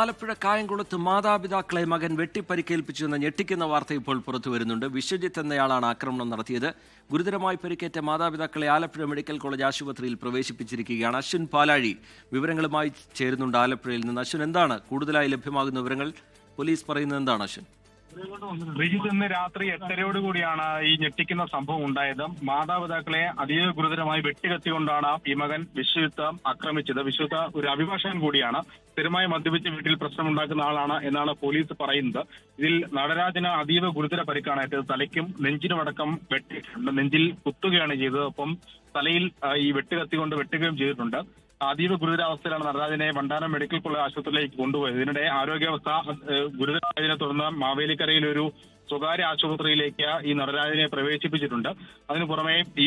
ആലപ്പുഴ കായംകുളത്ത് മാതാപിതാക്കളെ മകൻ വെട്ടിപ്പരിക്കേൽപ്പിച്ചുവെന്ന ഞെട്ടിക്കുന്ന വാർത്ത ഇപ്പോൾ പുറത്തു വരുന്നുണ്ട്. വിശ്വജിത്ത് എന്നയാളാണ് ആക്രമണം നടത്തിയത്. ഗുരുതരമായി പരിക്കേറ്റ മാതാപിതാക്കളെ ആലപ്പുഴ മെഡിക്കൽ കോളേജ് ആശുപത്രിയിൽ പ്രവേശിപ്പിച്ചിരിക്കുകയാണ് അശ്വിൻ പാലാഴി. വിവരങ്ങളുമായി ചേരുന്നുണ്ട് ആലപ്പുഴയിൽ നിന്ന്. അശ്വിൻ എന്താണ്? കൂടുതലായി ലഭ്യമാകുന്ന വിവരങ്ങൾ പോലീസ് പറയുന്നത് എന്താണ് അശ്വിൻ? റിജിത്ത് ഇന്ന് രാത്രി എട്ടരയോട് കൂടിയാണ് ഈ ഞെട്ടിക്കുന്ന സംഭവം ഉണ്ടായത്. മാതാപിതാക്കളെ അതീവ ഗുരുതരമായി വെട്ടികത്തിക്കൊണ്ടാണ് ഈ മകൻ വിശ്വയുദ്ധം ആക്രമിച്ചത്. വിശ്വയുദ്ധ ഒരു അഭിഭാഷകൻ കൂടിയാണ്. സ്ഥിരമായി മദ്യപിച്ച് വീട്ടിൽ പ്രശ്നമുണ്ടാക്കുന്ന ആളാണ് എന്നാണ് പോലീസ് പറയുന്നത്. ഇതിൽ നടരാജന് അതീവ ഗുരുതര പരിക്കാണ് ഏറ്റത്. തലയ്ക്കും നെഞ്ചിനുമടക്കം വെട്ടിയിട്ടുണ്ട് നെഞ്ചിൽ കുത്തുകയാണ് ചെയ്തത്. ഒപ്പം തലയിൽ ഈ വെട്ടുകത്തി കൊണ്ട് വെട്ടുകയും ചെയ്തിട്ടുണ്ട്. അതീവ ഗുരുതരാവസ്ഥയിലാണ് നടരാജനെ വണ്ടാനം മെഡിക്കൽ കോളേജ് ആശുപത്രിയിലേക്ക് കൊണ്ടുപോയത്. ഇതിനിടെ ആരോഗ്യാവസ്ഥ ഗുരുതരമായതിനെ തുടർന്ന് മാവേലിക്കരയിൽ ഒരു സ്വകാര്യ ആശുപത്രിയിലേക്ക് ഈ നടരാജനെ പ്രവേശിപ്പിച്ചിട്ടുണ്ട്. അതിനു പുറമെ ഈ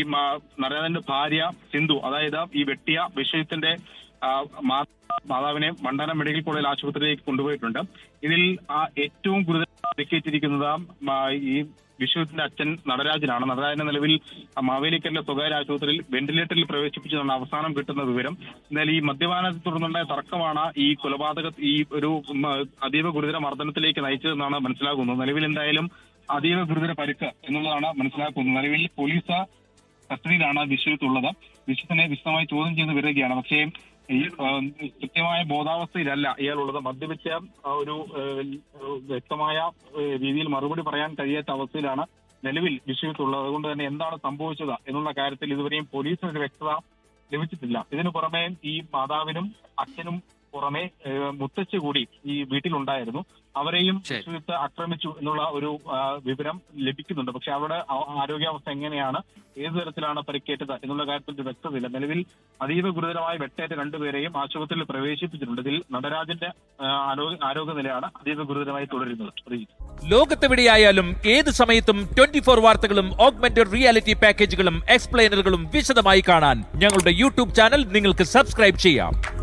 നടരാജന്റെ ഭാര്യ സിന്ധു അതായത് ഈ വെട്ടിയ വിഷയത്തിന്റെ മാതാവിനെ മണ്ഡലം മെഡിക്കൽ കോളേജ് ആശുപത്രിയിലേക്ക് കൊണ്ടുപോയിട്ടുണ്ട്. ഇതിൽ ഏറ്റവും ഗുരുതര പരിക്കേറ്റിരിക്കുന്നത് ഈ വിശ്വത്തിന്റെ അച്ഛൻ നടരാജനാണ്. നടരാജന്റെ നിലവിൽ മാവേലിക്കലിലെ സ്വകാര്യ ആശുപത്രിയിൽ വെന്റിലേറ്ററിൽ പ്രവേശിപ്പിച്ചതാണ് അവസാനം കിട്ടുന്ന വിവരം. എന്നാൽ ഈ മദ്യപാനത്തെ തുടർന്നുണ്ടായ തർക്കമാണ് ഈ കൊലപാതക ഈ ഒരു അതീവ ഗുരുതര മർദ്ദനത്തിലേക്ക് നയിച്ചതെന്നാണ് മനസ്സിലാക്കുന്നത് നിലവിൽ എന്തായാലും അതീവ ഗുരുതര പരിക്ക് എന്നുള്ളതാണ് മനസ്സിലാക്കുന്നത്. നിലവിൽ പോലീസ് കസ്റ്റഡിയിലാണ് വിശ്വത്തുള്ളത് വിശ്വത്തിനെ വിശദമായി ചോദ്യം ചെയ്ത് വരികയാണ്. പക്ഷേ ഈ കൃത്യമായ ബോധാവസ്ഥയിലല്ല ഇയാളുള്ളത്. മദ്യപിച്ച ഒരു വ്യക്തമായ രീതിയിൽ മറുപടി പറയാൻ കഴിയാത്ത അവസ്ഥയിലാണ് നിലവിൽ വിഷയത്തുള്ളത് അതുകൊണ്ട് തന്നെ എന്താണ് സംഭവിച്ചത് എന്നുള്ള കാര്യത്തിൽ ഇതുവരെയും പോലീസിന് ഒരു വ്യക്തത ലഭിച്ചിട്ടില്ല. ഇതിനു പുറമെ ഈ മാതാവിനും അച്ഛനും പുറമെ മുത്തച്ഛ കൂടി ഈ വീട്ടിലുണ്ടായിരുന്നു. അവരെയും ശരി. ആക്രമിച്ചു എന്നുള്ള ഒരു വിവരം ലഭിക്കുന്നുണ്ട്. പക്ഷെ അവരുടെ ആരോഗ്യാവസ്ഥ എങ്ങനെയാണ് ഏത് തരത്തിലാണ് പരിക്കേറ്റത് എന്നുള്ള കാര്യത്തിൽ വ്യക്തതയില്ല. നിലവിൽ അതീവ ഗുരുതരമായി വെട്ടേറ്റ രണ്ടുപേരെയും ആശുപത്രിയിൽ പ്രവേശിപ്പിച്ചിട്ടുണ്ട്. ഇതിൽ നടരാജന്റെ ആരോഗ്യ ആരോഗ്യനിലയാണ് അതീവ ഗുരുതരമായി തുടരുന്നത്. ലോകത്തെവിടെയായാലും ഏത് സമയത്തും ട്വന്റി ഫോർ വാർത്തകളും ഓഗ്മെന്റഡ് റിയാലിറ്റി പാക്കേജുകളും എക്സ്പ്ലെയിനറുകളും വിശദമായി കാണാൻ ഞങ്ങളുടെ യൂട്യൂബ് ചാനൽ നിങ്ങൾക്ക് സബ്സ്ക്രൈബ് ചെയ്യാം.